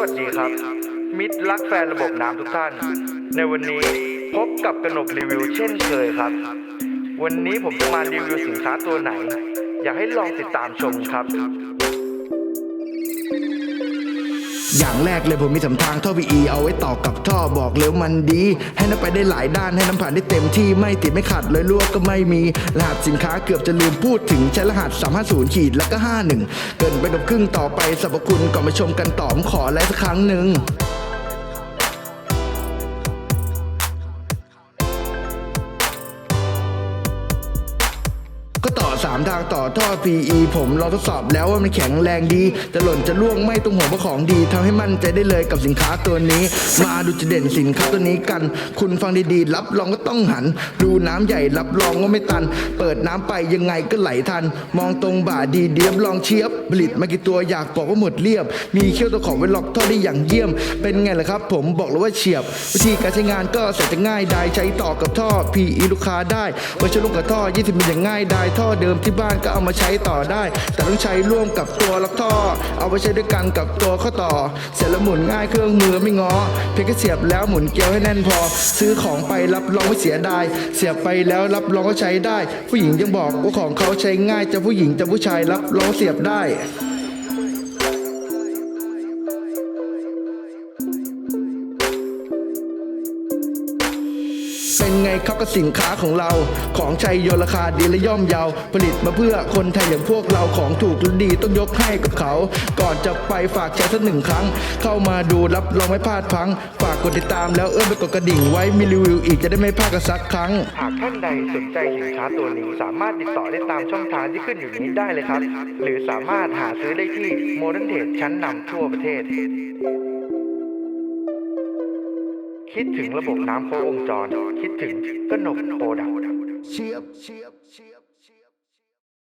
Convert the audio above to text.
วัสดีครับ มิตรรักแฟนระบบน้ำทุกท่าน ในวันนี้พบกับกนกรีวิวเช่นเคยครับ วันนี้ผมจะมารีวิวสินค้าตัวไหน อยากให้ลองติดตามชมครับ อย่างแรกเลยผมมีสำทางท่อ VE เอาไว้ต่อกับท่อบอกเร็วมันดี ให้น้ำไปได้หลายด้านให้น้ำผ่านได้เต็มที่ไม่ติดไม่ขัดเลยรั่วก็ไม่มีรหัสสินค้าเกือบจะลืมพูดถึงใช้รหัส 350ขีดแล้วก็ 51 เกินไปกับครึ่งต่อไปสรรพคุณก่อนมาชมกันต่อมขอไลฟ์สักครั้งหนึ่ง ก็ต่อ 3 ทางต่อท่อ PE ผมลองทดสอบแล้วว่ามันแข็งแรงดี จะหล่นจะล่วงไม่ต้องห่วงเพราะของดีทำให้มั่นใจได้เลยกับสินค้าตัวนี้ มาดูจุดเด่นสินค้าตัวนี้กัน คุณฟังดีๆ รับรองก็ต้องหัน ดูน้ำใหญ่รับรองว่าไม่ตัน เปิดน้ำไปยังไงก็ไหลทัน มองตรงบ่าดีเดียบลองเชียบผลิตมากี่ตัวอยากบอกว่าหมดเรียบ มีเขี้ยวตัวของไว้ล็อกท่อได้อย่างเยี่ยม เป็นไงล่ะครับ ผมบอกเลยว่าเฉียบ วิธีการใช้งานก็ใส่จะง่ายได้ใช้ต่อกับท่อ PE ลูกค้าได้ไว้ใช้ร่วมกับท่อ 20มิลอย่างง่ายได้ท่อเดิมที่บ้านก็เอามาใช้ต่อได้ แต่ต้องใช้ร่วมกับตัวล็อกท่อ เอาไว้ใช้ด้วยกันกับตัวข้อต่อ เสร็จแล้วหมุนง่ายเครื่องมือไม่งอ เพียงแค่เสียบแล้วหมุนเกลียวให้แน่นพอ ซื้อของไปรับรองไม่เสียดาย เสียบไปแล้วรับรองก็ใช้ได้ ผู้หญิงยังบอกว่าของเขาใช้ง่ายจะผู้หญิงจะผู้ชายรับรองเสียบได้ เป็นไงครับกับสินค้าของเรา ของชัยโยราคาดีและย่อมเยาผลิตมาเพื่อคนไทยอย่างพวกเราของถูกและดีต้องยกให้กับเขา ก่อนจะไปฝากแชร์สักหนึ่งครั้ง เข้ามาดูรับรองไม่พลาดพลัง ฝากกดติดตามแล้วเอื้อมไปกดกระดิ่งไว้มีรีวิวอีกจะได้ไม่พลาดกันสักครั้ง หากท่านใดสนใจสินค้าตัวนี้สามารถติดต่อได้ตามช่องทางที่ขึ้นอยู่นี้ได้เลยครับ หรือสามารถหาซื้อได้ที่โมเดิร์นเทรดชั้นนำทั่วประเทศ คิดถึงระบบน้ำครบวงจร คิดถึงกนกโปรดักเชียบเชียบเชียบ